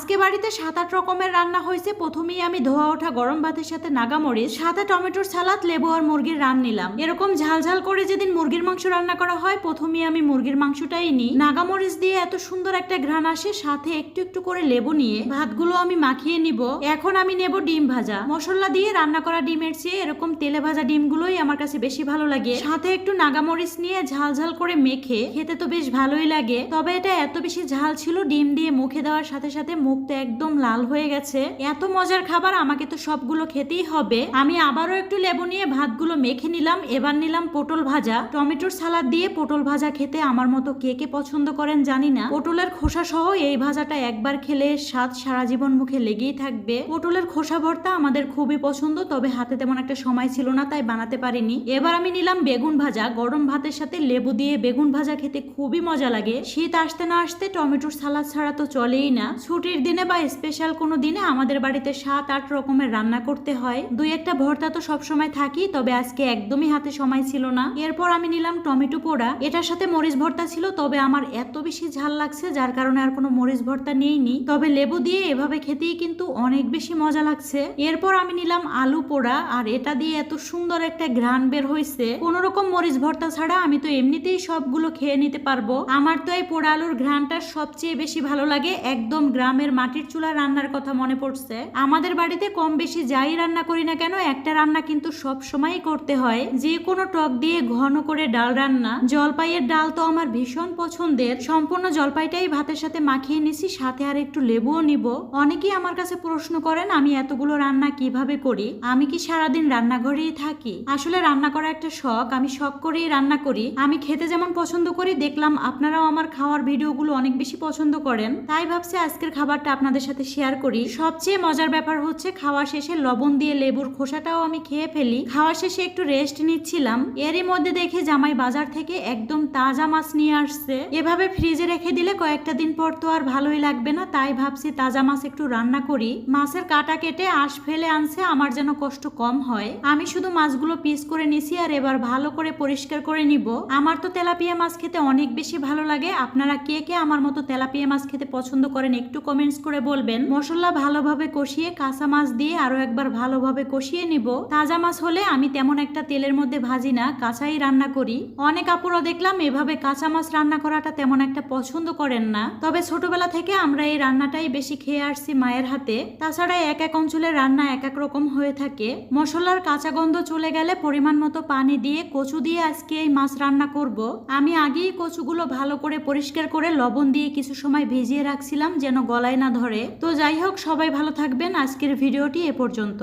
আজকে বাড়িতে সাত আট রকমের রান্না হয়েছে। প্রথমেই আমি ধোয়া ওঠা গরম ভাতের সাথে নাগামরিচ, সাথে টমেটোর সালাদ, লেবু আর মুরগির রান নিলাম। এরকম ঝাল ঝাল করে যেদিন মুরগির মাংস রান্না করা হয়, প্রথমেই আমি মুরগির মাংসটাই নিই। নাগামরিচ দিয়ে এত সুন্দর একটা ঘ্রাণ আসে, সাথে একটু একটু করে লেবু নিয়ে ভাতগুলো আমি মাখিয়ে নিব। এখন আমি নেব ডিম ভাজা। মশলা দিয়ে রান্না করা ডিমের চেয়ে এরকম তেলে ভাজা ডিমগুলোই আমার কাছে বেশি ভালো লাগে। সাথে একটু নাগামরিচ নিয়ে ঝাল ঝাল করে মেখে, খেতে তো বেশ ভালোই লাগে। তবে এটা এত বেশি ঝাল ছিল, ডিম দিয়ে মুখে দেওয়ার সাথে সাথে মুখ তো একদম লাল হয়ে গেছে। এত মজার খাবার আমাকে তো সবগুলো খেতেই হবে। আমি আবারও একটু লেবু নিয়ে ভাতগুলো মেখে নিলাম, এবার নিলাম পটল ভাজা। টমেটোর সালাদ দিয়ে পটল ভাজা খেতে আমার মতো কে কে পছন্দ করেন জানি না। পটলের খোসা সহ এই ভাজাটা একবার খেলে স্বাদ সারা জীবন মুখে লেগেই থাকবে। পটলের খোসা ভর্তা আমাদের খুবই পছন্দ, তবে হাতে তেমন একটা সময় ছিল না, তাই বানাতে পারিনি। এবার আমি নিলাম বেগুন ভাজা। গরম ভাতের সাথে লেবু দিয়ে বেগুন ভাজা খেতে খুবই মজা লাগে। শীত আসতে না আসতে টমেটোর সালাদ ছাড়া তো চলেই না। ছুটির দিনে বা স্পেশাল কোনো দিনে আমাদের বাড়িতে সাত, আট রকমের রান্না করতে হয়। দুই একটা ভর্তা তো সবসময় থাকি, তবে আজকে একদমই হাতে সময় ছিল না। এরপর আমি নিলাম টমেটো পোড়া। এটার সাথে মরিচ ভর্তা ছিল, তবে আমার এত বেশি ঝাল লাগছে, যার কারণে আর কোনো মরিচ ভর্তা নেইনি। তবে লেবু দিয়ে এভাবে খেতেই কিন্তু অনেক বেশি মজা লাগছে। এরপর আমি নিলাম আলু পোড়া, আর এটা দিয়ে এত সুন্দর একটা ঘ্রাণ বের হয়েছে কোন রকম মরিচ ভর্তা ছাড়া আমি তো এমনিতেই সবগুলো খেয়ে নিতে পারব। আমার তো এই পোড়া আলুর ঘ্রাণটা সবচেয়ে বেশি ভালো লাগে, একদম গ্রামের মাটির চুলা রান্নার কথা মনে পড়ছে। আমাদের বাড়িতে কম বেশি যাই রান্না করি না কেন, একটা রান্না কিন্তু সব সময়ই করতে হয়। যে কোনো টক দিয়ে ঘন করে ডাল রান্না। জলপাইয়ের ডাল তো আমার ভীষণ পছন্দের। সম্পূর্ণ জলপাইটাই ভাতের সাথে মাখিয়ে নিছি, সাথে আর একটু লেবুও নিব। অনেকেই আমার কাছে প্রশ্ন করেন, আমি এতগুলো রান্না কীভাবে করি? আমি কি সারাদিন রান্নাঘরেই থাকি? আসলে রান্না করা একটা শখ, আমি শখ করেই রান্না করি। আমি খেতে যেমন পছন্দ করি, দেখলাম আপনারাও আমার খাওয়ার ভিডিওগুলো অনেক বেশি পছন্দ করেন। তাই ভাবছি আজকের খাবারটা আপনাদের সাথে শেয়ার করি। সবচেয়ে মজার ব্যাপার হচ্ছে খাওয়া শেষে লবণ দিয়ে লেবুর খোসাটাও আমি খেয়ে ফেলি। খাওয়া শেষে একটু রেস্ট নিচ্ছিলাম। এরই মধ্যে দেখে জামাই বাজার থেকে একদম তাজা মাছ নিয়ে আসছে। এভাবে ফ্রিজে রেখে দিলে কয়েকটা দিন পর তো আর ভালোই লাগবে না, তাই ভাবছি তাজা মাছ একটু রান্না করি। মাছের কাটা কেটে আঁশ ফেলে আনছে, আমার যেন কষ্ট কম হয়। আমি শুধু মাছগুলো পিস করে নিছি আর এবার ভালো করে পরিষ্কার করে নিব। আমার তো তেলাপিয়া মাছ খেতে অনেক বেশি ভালো লাগে। আপনারা কে কে আমার মতো তেলাপিয়া মাছ খেতে পছন্দ করেন একটু কমেন্টস করে বলবেন, মশলা ভালোভাবে কষিয়ে কাঁচা মাছ দিয়ে আরও একবার ভালোভাবে কষিয়ে নিব। তাজা মাছ হলে আমি তেমন একটা তেলের মধ্যে ভাজি না, কাঁচাই রান্না করি। অনেক আপুরও দেখলাম এভাবে কাঁচা মাছ রান্না করাটা তেমন একটা পছন্দ করেন না। তবে ছোটবেলা থেকে আমরা এই রান্নাটাই বেশি খেয়ে আসছি মায়ের হাতে। তাছাড়া এক এক অঞ্চলের রান্না এক এক রকম হয়ে থাকে। মশলার কাঁচা গন্ধ চলে গেলে পরিমাণ মতো পানি দিয়ে কচু দিয়ে আজকে এই মাছ রান্না করব। আমি আগেই কচুগুলো ভালো করে পরিষ্কার করে লবণ দিয়ে কিছু সময় ভিজিয়ে রাখছিলাম যেন গলায় না ধরে। তো যাই হোক সবাই ভালো থাকবেন। আজকের ভিডিওটি এ পর্যন্ত।